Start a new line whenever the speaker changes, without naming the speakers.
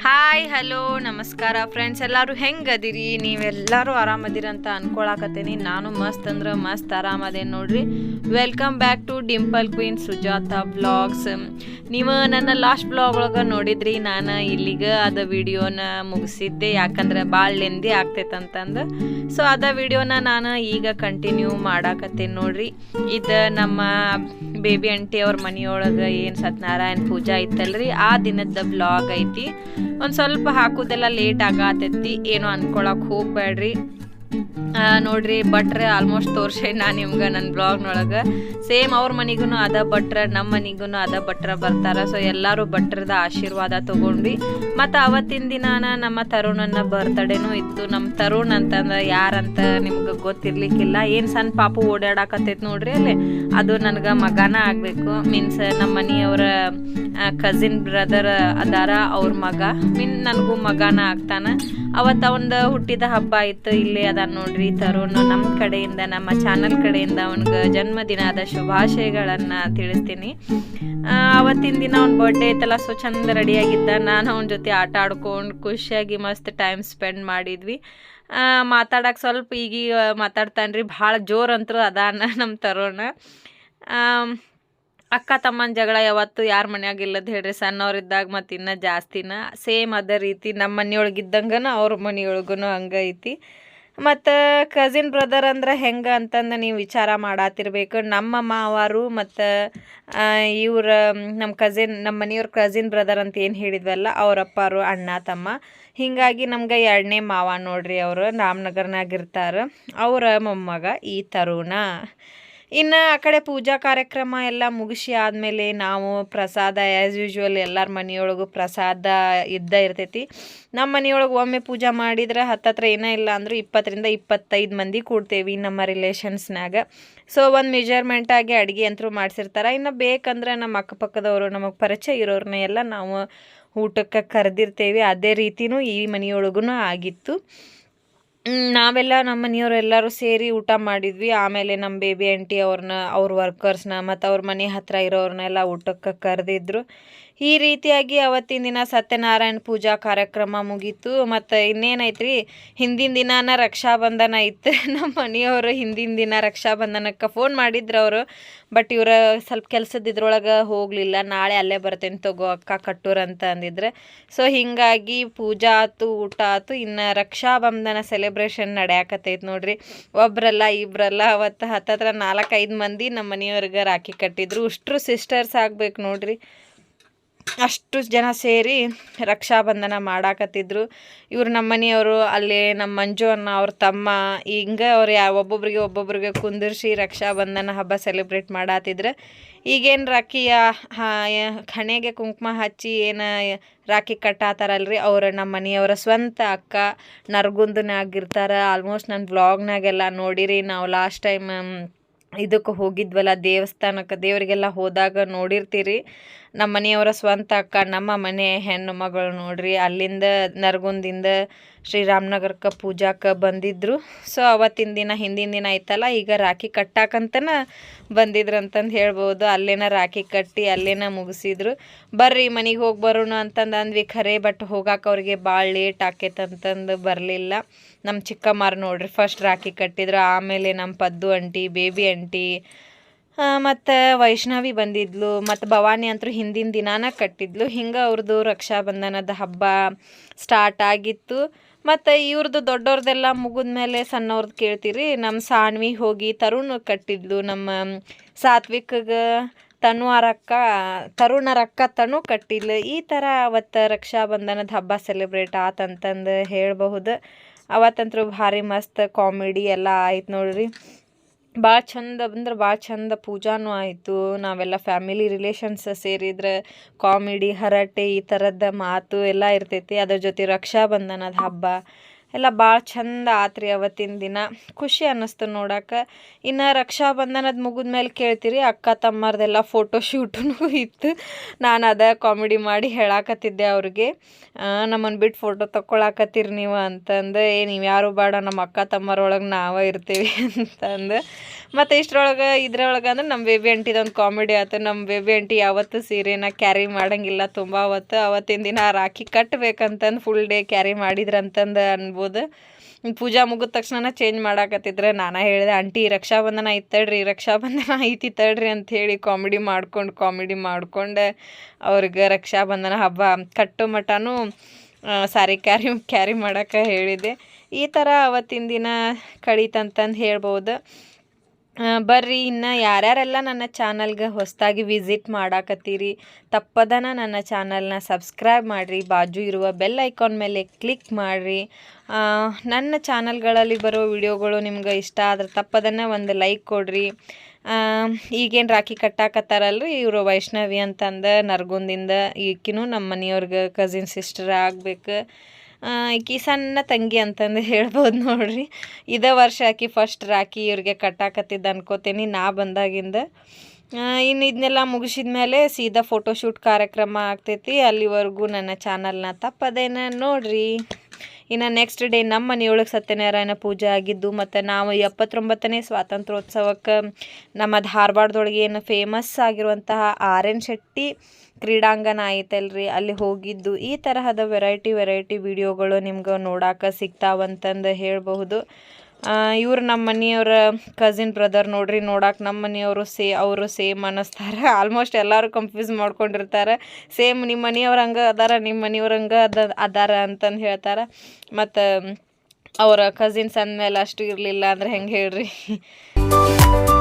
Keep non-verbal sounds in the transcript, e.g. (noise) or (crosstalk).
Hi hello ನಮಸ್ಕಾರ friends ಎಲ್ಲರೂ ಹೆಂಗದಿರಿ? ನೀವೆಲ್ಲರೂ ಆರಾಮದಿರ ಅಂತ ಅನ್ಕೊಳಕತ್ತೀನಿ. ನಾನು ಮಸ್ತ್ ಅಂದ್ರೆ ಮಸ್ತ್ ಆರಾಮದೇನು ನೋಡ್ರಿ. Welcome back to dimple queen Sujata blogs ನೀವು ನನ್ನ ಲಾಸ್ಟ್ ಬ್ಲಾಗ್ ಒಳಗೆ ನೋಡಿದ್ರಿ. ನಾನು ಇಲ್ಲಿಗೆ ಅದ ವಿಡಿಯೋನ ಮುಗಿಸಿದ್ದೆ. ಯಾಕಂದ್ರೆ ಭಾಳ ಲೆಂದಿ ಆಗ್ತೈತಂತಂದು. ಸೊ ಅದ ವಿಡಿಯೋನ ನಾನು ಈಗ ಕಂಟಿನ್ಯೂ ಮಾಡಾಕತ್ತೇನೆ ನೋಡ್ರಿ. ಇದು ನಮ್ಮ ಬೇಬಿ ಅಂಟಿ ಅವ್ರ ಮನೆಯೊಳಗೆ ಏನು ಸತ್ಯನಾರಾಯಣ ಪೂಜಾ ಇತ್ತಲ್ರಿ. ಆ ದಿನದ ಬ್ಲಾಗ್ ಐತಿ. ಒಂದು ಸ್ವಲ್ಪ ಹಾಕೋದೆಲ್ಲ ಲೇಟ್ ಆಗತೈತಿ. ಏನು ಅನ್ಕೊಳಕ್ ಹೋಗ್ಬೇಡ್ರಿ ನೋಡ್ರಿ, ಭಟ್ರೆ ಆಲ್ಮೋಸ್ಟ್ ತೋರ್ಸೆ ನಾನು ನಿಮ್ಗೆ ನನ್ನ ಬ್ಲಾಗ್ನೊಳಗೆ ಸೇಮ್ ಅವ್ರ ಮನೆಗೂ ಅದ ಭಟ್ರ ನಮ್ಮ ಮನೆಗೂ ಅದ ಭಟ್ರ ಬರ್ತಾರ. ಸೊ ಎಲ್ಲರೂ ಭಟ್ರದ ಆಶೀರ್ವಾದ ತಗೊಂಡ್ವಿ. ಮತ್ತು ಅವತ್ತಿನ ದಿನಾನ ನಮ್ಮ ತರುಣನ ಬರ್ತಡೇನೂ ಇತ್ತು. ನಮ್ಮ ತರುಣ್ ಅಂತಂದ್ರೆ ಯಾರಂತ ನಿಮ್ಗೆ ಗೊತ್ತಿರ್ಲಿಕ್ಕಿಲ್ಲ. ಏನು ಸಣ್ಣ ಪಾಪು ಓಡಾಡಕತ್ತೈತೆ ನೋಡ್ರಿ ಅಲ್ಲಿ? ಅದು ನನಗೆ ಮಗನ ಆಗಬೇಕು. ಮೀನ್ಸ್ ನಮ್ಮ ಮನೆಯವರ ಕಸಿನ್ ಬ್ರದರ್ ಅದಾರ ಅವ್ರ ಮಗ. ಮೀನ್ ನನಗೂ ಮಗನ ಆಗ್ತಾನ. ಅವತ್ತು ಒಂದು ಹುಟ್ಟಿದ ಹಬ್ಬ ಇತ್ತು ಇಲ್ಲಿ ಅದ ನೋಡ್ರಿ ತರುಣ್. ನಮ್ಮ ಕಡೆಯಿಂದ, ನಮ್ಮ ಚಾನಲ್ ಕಡೆಯಿಂದ ಅವನಿಗೆ ಜನ್ಮದಿನದ ಶುಭಾಶಯಗಳನ್ನು ತಿಳಿಸ್ತೀನಿ. ಅವತ್ತಿನ ದಿನ ಅವ್ನ ಬರ್ಡೇ ಇತ್ತಲ್ಲ ಸೊ ಚಂದ ರೆಡಿಯಾಗಿದ್ದ ನಾನು ಅವನ ಜೊತೆ ಆಟ ಆಡ್ಕೊಂಡು ಖುಷಿಯಾಗಿ ಮಸ್ತ್ ಟೈಮ್ ಸ್ಪೆಂಡ್ ಮಾಡಿದ್ವಿ. ಮಾತಾಡಕ್ಕೆ ಸ್ವಲ್ಪ ಈಗ ಮಾತಾಡ್ತಾನ್ರಿ, ಭಾಳ ಜೋರು ಅದ ಅದಾನ ನಮ್ಮ ತರುಣ. ಅಕ್ಕ ತಮ್ಮನ ಜಗಳ ಯಾವತ್ತು ಯಾರ ಮನ್ಯಾಗ ಇಲ್ಲದ ಹೇಳ್ರಿ, ಸಣ್ಣವರಿದ್ದಾಗ ಮತ್ತು ಇನ್ನೂ ಜಾಸ್ತಿನ. ಸೇಮ್ ಅದೇ ರೀತಿ ನಮ್ಮ ಮನೆಯೊಳಗಿದ್ದಂಗನ ಅವ್ರ ಮನೆಯೊಳಗೂ ಹಂಗೆ ಐತಿ. ಮತ್ತು ಕಸಿನ್ ಬ್ರದರ್ ಅಂದ್ರೆ ಹೆಂಗೆ ಅಂತಂದು ನೀವು ವಿಚಾರ ಮಾಡಾತಿರ್ಬೇಕು. ನಮ್ಮ ಮಾವಾರು ಮತ್ತು ಇವ್ರ ನಮ್ಮ ಕಸಿನ್ ನಮ್ಮ ಮನೆಯವ್ರ ಕಸಿನ್ ಬ್ರದರ್ ಅಂತ ಏನು ಹೇಳಿದ್ವಲ್ಲ, ಅವರಪ್ಪರು, ಅಣ್ಣ, ತಮ್ಮ. ಹೀಗಾಗಿ ನಮ್ಗೆ ಎರಡನೇ ಮಾವ ನೋಡ್ರಿ ಅವರು, ರಾಮನಗರ್ನಾಗ ಇರ್ತಾರೆ. ಅವರ ಮೊಮ್ಮಗ ಈ ತರುಣ. ಇನ್ನು ಆ ಕಡೆ ಪೂಜಾ ಕಾರ್ಯಕ್ರಮ ಎಲ್ಲ ಮುಗಿಸಿ ಆದಮೇಲೆ ನಾವು ಪ್ರಸಾದ ಆ್ಯಸ್ ಯೂಶ್ವಲ್ ಎಲ್ಲರ ಮನೆಯೊಳಗೂ ಪ್ರಸಾದ ಇದ್ದ ಇರ್ತೈತಿ. ನಮ್ಮ ಮನೆಯೊಳಗೆ ಒಮ್ಮೆ ಪೂಜಾ ಮಾಡಿದ್ರೆ ಹತ್ತತ್ರ ಏನೇ ಇಲ್ಲ ಅಂದರೂ ಇಪ್ಪತ್ತರಿಂದ ಇಪ್ಪತ್ತೈದು ಮಂದಿ ಕೂಡ್ತೇವೆ ನಮ್ಮ ರಿಲೇಷನ್ಸ್ನಾಗ ಸೊ ಒಂದು ಮೆಜರ್ಮೆಂಟಾಗಿ ಅಡುಗೆ ಅಂತರೂ ಮಾಡಿಸಿರ್ತಾರೆ. ಇನ್ನು ಬೇಕಂದ್ರೆ ನಮ್ಮ ಅಕ್ಕಪಕ್ಕದವರು, ನಮಗೆ ಪರಿಚಯ ಇರೋರನ್ನ ಎಲ್ಲ ನಾವು ಊಟಕ್ಕೆ ಕರೆದಿರ್ತೇವೆ. ಅದೇ ರೀತಿನೂ ಈ ಮನೆಯೊಳಗೂ ಆಗಿತ್ತು. ನಾವೆಲ್ಲ ನಮ್ಮ ಮನೆಯವ್ರು ಎಲ್ಲರೂ ಸೇರಿ ಊಟ ಮಾಡಿದ್ವಿ. ಆಮೇಲೆ ನಮ್ಮ ಬೇಬಿ ಆಂಟಿ ಅವ್ರನ್ನ ಅವ್ರ ವರ್ಕರ್ಸ್ನ ಮತ್ತು ಅವ್ರ ಮನೆ ಹತ್ತಿರ ಇರೋರನ್ನೆಲ್ಲ ಊಟಕ್ಕೆ ಕರೆದಿದ್ರು. ಈ ರೀತಿಯಾಗಿ ಅವತ್ತಿನ ದಿನ ಸತ್ಯನಾರಾಯಣ ಪೂಜಾ ಕಾರ್ಯಕ್ರಮ ಮುಗೀತು. ಮತ್ತು ಇನ್ನೇನೈತ್ರಿ? ಹಿಂದಿನ ದಿನಾನ ರಕ್ಷಾಬಂಧನ ಇತ್ತು. (laughs) ನಮ್ಮ ಮನೆಯವರು ಹಿಂದಿನ ದಿನ ರಕ್ಷಾಬಂಧನಕ್ಕೆ ಫೋನ್ ಮಾಡಿದ್ರು ಅವರು. ಬಟ್ ಇವರು ಸ್ವಲ್ಪ ಕೆಲ್ಸದ ಇದ್ರೊಳಗೆ ಹೋಗಲಿಲ್ಲ. ನಾಳೆ ಅಲ್ಲೇ ಬರ್ತೇನೆ ತಗೋ ಅಕ್ಕ ಕಟ್ಟೂರ್ ಅಂತ ಅಂದಿದ್ರೆ. ಸೊ ಹೀಗಾಗಿ ಪೂಜಾ ಆತು, ಊಟ ಆತು. ಇನ್ನು ರಕ್ಷಾಬಂಧನ ಸೆಲೆಬ್ರೇಷನ್ ನಡೆಯಾಕತ್ತೈತೆ ನೋಡ್ರಿ. ಒಬ್ರಲ್ಲ, ಇಬ್ರಲ್ಲ ಅವತ್ತು ಹತ್ತತ್ರ ನಾಲ್ಕೈದು ಮಂದಿ ನಮ್ಮ ಮನೆಯವ್ರಿಗೆ ರಾಖಿ ಕಟ್ಟಿದ್ರು. ಅಷ್ಟ್ರು ಸಿಸ್ಟರ್ಸ್ ಆಗ್ಬೇಕು ನೋಡ್ರಿ. ಅಷ್ಟು ಜನ ಸೇರಿ ರಕ್ಷಾಬಂಧನ ಮಾಡಾಕತ್ತಿದ್ರು. ಇವರು ನಮ್ಮ ಮನೆಯವರು, ಅಲ್ಲಿ ನಮ್ಮ ಮಂಜು ಅನ್ನ ಅವ್ರ ತಮ್ಮ, ಹಿಂಗೆ ಅವ್ರು ಯಾ ಒಬ್ಬೊಬ್ರಿಗೆ ಒಬ್ಬೊಬ್ರಿಗೆ ಕುಂದಿರ್ಸಿ ರಕ್ಷಾಬಂಧನ ಹಬ್ಬ ಸೆಲೆಬ್ರೇಟ್ ಮಾಡಾತಿದ್ರು. ಈಗೇನು ರಾಖಿಯ ಹಣೆಗೆ ಕುಂಕುಮ ಹಚ್ಚಿ ಏನು ರಾಖಿ ಕಟ್ಟಾತಾರಲ್ರಿ? ಅವರು ನಮ್ಮ ಮನೆಯವರ ಸ್ವಂತ ಅಕ್ಕ ನರಗುಂದನಾಗಿರ್ತಾರೆ ಆಲ್ಮೋಸ್ಟ್ ನನ್ನ ಬ್ಲಾಗ್ನಾಗೆಲ್ಲ ನೋಡಿರಿ, ನಾವು ಲಾಸ್ಟ್ ಟೈಮ್ ಇದಕ್ಕೆ ಹೋಗಿದ್ವಲ್ಲ ದೇವಸ್ಥಾನಕ್ಕೆ, ದೇವರಿಗೆಲ್ಲ ಹೋದಾಗ ನೋಡಿರ್ತೀರಿ. ನಮ್ಮ ಮನೆಯವರ ಸ್ವಂತ ಅಕ್ಕ, ನಮ್ಮ ಮನೆ ಹೆಣ್ಣು ಮಗಳು ನೋಡ್ರಿ. ಅಲ್ಲಿಂದ ನರಗುಂದಿಂದ ಶ್ರೀರಾಮನಗರಕ್ಕೆ ಪೂಜಾಕ್ಕೆ ಬಂದಿದ್ರು. ಸೊ ಅವತ್ತಿನ ದಿನ, ಹಿಂದಿನ ದಿನ ಐತಲ್ಲ ಈಗ ರಾಖಿ ಕಟ್ಟಾಕಂತನ ಬಂದಿದ್ರು ಅಂತಂದು ಹೇಳ್ಬೋದು. ಅಲ್ಲೇನ ರಾಖಿ ಕಟ್ಟಿ, ಅಲ್ಲೇನ ಮುಗಿಸಿದ್ರು. ಬರ್ರಿ, ಮನೆಗೆ ಹೋಗಿ ಬರೋಣ ಅಂತಂದು ಅಂದ್ವಿ. ಖರೆ ಬಟ್ ಹೋಗಾಕ ಅವ್ರಿಗೆ ಭಾಳ ಲೇಟ್ ಆಕೈತಂತಂದು ಬರಲಿಲ್ಲ. ನಮ್ಮ ಚಿಕ್ಕಮ್ಮಾರು ನೋಡ್ರಿ ಫಸ್ಟ್ ರಾಖಿ ಕಟ್ಟಿದ್ರು. ಆಮೇಲೆ ನಮ್ಮ ಪದ್ದು ಅಂಟಿ ಬೇಬಿ ಅಂಟಿ ಮತ್ತು ವೈಷ್ಣವಿ ಬಂದಿದ್ಲು, ಮತ್ತು ಭವಾನಿ ಅಂತೂ ಹಿಂದಿನ ದಿನಾನ ಕಟ್ಟಿದ್ಲು. ಹಿಂಗೆ ಅವ್ರದ್ದು ರಕ್ಷಾಬಂಧನದ ಹಬ್ಬ ಸ್ಟಾರ್ಟ್ ಆಗಿತ್ತು. ಮತ್ತು ಇವ್ರದ್ದು ದೊಡ್ಡವ್ರದ್ದೆಲ್ಲ ಮುಗಿದ್ಮೇಲೆ ಸಣ್ಣವ್ರದ್ದು ಕೇಳ್ತೀರಿ ನಮ್ಮ ಸಾನ್ವಿ ಹೋಗಿ ತರುಣ್ ಕಟ್ಟಿದ್ಲು. ನಮ್ಮ ಸಾತ್ವಿಕ್ಗೆ ತರುಣ ತರುಣರಕ್ಕ ತನು ಕಟ್ಟಿಲ್ಲ ಈ ಥರ ಅವತ್ತು ರಕ್ಷಾಬಂಧನದ ಹಬ್ಬ ಸೆಲೆಬ್ರೇಟ್ ಆತಂತಂದು ಹೇಳಬಹುದು. ಅವತ್ತಂತೂ ಭಾರಿ ಮಸ್ತ್ ಕಾಮಿಡಿ ಎಲ್ಲ ಆಯ್ತು ನೋಡ್ರಿ. ಭಾಳ ಚಂದ ಅಂದ್ರೆ ಭಾಳ ಚಂದ ಪೂಜಾನೂ ಆಯಿತು. ನಾವೆಲ್ಲ ಫ್ಯಾಮಿಲಿ ರಿಲೇಷನ್ಸ್ ಸೇರಿದ್ರೆ ಕಾಮಿಡಿ ಹರಟೆ ಈ ಥರದ ಮಾತು ಎಲ್ಲ ಇರ್ತೈತಿ. ಅದ್ರ ಜೊತೆ ರಕ್ಷಾಬಂಧನದ ಹಬ್ಬ. ಎಲ್ಲ ಭಾಳ ಚಂದ ಆತ್ರಿ ಅವತ್ತಿನ ದಿನ. ಖುಷಿ ಅನ್ನಿಸ್ತು ನೋಡಕ್ಕೆ ಇನ್ನು ಮುಗಿದ ಮೇಲೆ ಕೇಳ್ತೀರಿ, ಅಕ್ಕ ತಮ್ಮರದೆಲ್ಲ ಫೋಟೋ ಶೂಟೂ ಇತ್ತು. ನಾನು ಅದ ಕಾಮಿಡಿ ಮಾಡಿ ಹೇಳಾಕತ್ತಿದ್ದೆ ಅವ್ರಿಗೆ. ನಮ್ಮನ್ನು ಬಿಟ್ಟು ಫೋಟೋ ತಕ್ಕೊಳಕತ್ತೀರಿ ನೀವು ಅಂತಂದು, ಏ, ನೀವು ಯಾರು ಬೇಡ ನಮ್ಮ ಅಕ್ಕ ತಮ್ಮರೊಳಗೆ ನಾವೇ ಇರ್ತೀವಿ (laughs) ಅಂತಂದು. ಮತ್ತು ಇಷ್ಟರೊಳಗೆ, ಇದ್ರೊಳಗೆ ಅಂದ್ರೆ ನಮ್ಮ ಬೇಬಿ ಅಂಟಿದೊಂದು ಕಾಮಿಡಿ ಆಯ್ತು ನಮ್ಮ ಬೇಬಿ ಅಂಟಿ ಯಾವತ್ತೂ ಸೀರೆನ ಕ್ಯಾರಿ ಮಾಡಂಗಿಲ್ಲ ತುಂಬ ಅವತ್ತು ಅವತ್ತಿನ ದಿನ ರಾಖಿ ಕಟ್ಟಬೇಕಂತಂದು ಫುಲ್ ಡೇ ಕ್ಯಾರಿ ಮಾಡಿದ್ರಂತಂದು ಅನ್ಬೋದು ಪೂಜಾ ಮುಗಿದ ತಕ್ಷಣ ಚೇಂಜ್ ಮಾಡಾಕತ್ತಿದ್ರೆ ನಾನು ಹೇಳಿದೆ, ಆಂಟಿ, ರಕ್ಷಾಬಂಧನ ಐತಡ್ರಿ ರಕ್ಷಾಬಂಧನ ಐತಿ ತಡ್ರಿ ಅಂತ ಹೇಳಿ ಕಾಮಿಡಿ ಮಾಡ್ಕೊಂಡು ಕಾಮಿಡಿ ಮಾಡ್ಕೊಂಡು. ಅವ್ರಿಗೆ ರಕ್ಷಾಬಂಧನ ಹಬ್ಬ ಕಟ್ಟು ಮಠನೂ ಸಾರಿ ಕ್ಯಾರಿ ಕ್ಯಾರಿ ಮಾಡೋಕೆ ಹೇಳಿದೆ. ಈ ಥರ ಅವತ್ತಿನ ದಿನ ಕಳೀತಂತಂದು ಹೇಳ್ಬೋದು. ಬರ್ರಿ, ಇನ್ನು ಯಾರ್ಯಾರೆಲ್ಲ ನನ್ನ ಚಾನಲ್ಗೆ ಹೊಸದಾಗಿ ವಿಸಿಟ್ ಮಾಡಾಕತ್ತೀರಿ, ತಪ್ಪದನ ನನ್ನ ಚಾನಲ್ನ ಸಬ್ಸ್ಕ್ರೈಬ್ ಮಾಡಿರಿ, ಬಾಜು ಇರುವ ಬೆಲ್ ಐಕಾನ್ ಮೇಲೆ ಕ್ಲಿಕ್ ಮಾಡಿರಿ. ನನ್ನ ಚಾನಲ್ಗಳಲ್ಲಿ ಬರೋ ವಿಡಿಯೋಗಳು ನಿಮ್ಗೆ ಇಷ್ಟ ಆದ್ರೆ ತಪ್ಪದನ್ನ ಒಂದು ಲೈಕ್ ಕೊಡ್ರಿ. ಈಗೇನು ರಾಖಿ ಕಟ್ಟಾಕತ್ತಾರಲ್ರಿ ಇವರು ವೈಷ್ಣವಿ ಅಂತಂದು ನರ್ಗುಂದಿಂದ, ಈಕಿನೂ ನಮ್ಮ ಮನೆಯವ್ರಿಗೆ ಕಸಿನ್ ಸಿಸ್ಟರ್ ಆಗ್ಬೇಕು. ಆ, ಈಕಿ ಸಣ್ಣ ತಂಗಿ ಅಂತಂದು ಹೇಳ್ಬೋದು ನೋಡ್ರಿ. ಇದೇ ವರ್ಷ ಆಕಿ ಫಸ್ಟ್ ರಾಕಿ ಇವ್ರಿಗೆ ಕಟ್ಟಾಕತ್ತಿದ್ದ ಅನ್ಕೋತೀನಿ ನಾ ಬಂದಾಗಿಂದ. ಇನ್ನು ಇದನ್ನೆಲ್ಲ ಮುಗಿಸಿದ ಮೇಲೆ ಸೀದಾ ಫೋಟೋಶೂಟ್ ಕಾರ್ಯಕ್ರಮ ಆಗ್ತೈತಿ ಅಲ್ಲಿವರೆಗೂ ನನ್ನ ಚಾನಲ್ನ ತಪ್ಪದೇನ ನೋಡ್ರಿ. ಇನ್ನು ನೆಕ್ಸ್ಟ್ ಡೇ ನಮ್ಮ ಮನೆಯೊಳಗೆ ಸತ್ಯನಾರಾಯಣ ಪೂಜೆ ಆಗಿದ್ದು, ಮತ್ತು ನಾವು ಎಪ್ಪತ್ತೊಂಬತ್ತನೇ ಸ್ವಾತಂತ್ರ್ಯೋತ್ಸವಕ್ಕೆ ನಮ್ಮ ಧಾರವಾಡದೊಳಗೆ ಏನು ಫೇಮಸ್ ಆಗಿರುವಂತಹ ಆರ್ ಎನ್ ಶೆಟ್ಟಿ ಕ್ರೀಡಾಂಗಣ ಐತಲ್ರಿ. ಅಲ್ಲಿ ಹೋಗಿದ್ದು. ಈ ತರಹದ ವೆರೈಟಿ ವೆರೈಟಿ ವಿಡಿಯೋಗಳು ನಿಮ್ಗೆ ನೋಡಾಕ ಸಿಗ್ತಾವಂತಂದು ಹೇಳಬಹುದು. ಇವ್ರು ನಮ್ಮ ಮನೆಯವರ ಕಸಿನ್ ಬ್ರದರ್ ನೋಡ್ರಿ ನೋಡಕ್ಕೆ ನಮ್ಮ ಮನೆಯವರು ಸೇ, ಅವರು ಸೇಮ್ ಅನ್ನಿಸ್ತಾರೆ ಆಲ್ಮೋಸ್ಟ್ ಎಲ್ಲರೂ ಕನ್ಫ್ಯೂಸ್ ಮಾಡ್ಕೊಂಡಿರ್ತಾರೆ. ಸೇಮ್ ನಿಮ್ಮ ಮನೆಯವ್ರ ಹಂಗೆ ಅದಾರ ನಿಮ್ಮ ಮನೆಯವ್ರ ಹಂಗೆ ಅದ, ಅದಾರ ಅಂತಂದು ಹೇಳ್ತಾರೆ. ಮತ್ತು, ಅವರ ಕಸಿನ್ಸ್ ಅಂದಮೇಲೆ ಅಷ್ಟು ಇರಲಿಲ್ಲ ಅಂದ್ರೆ ಹೆಂಗೆ ಹೇಳ್ರಿ? (laughs)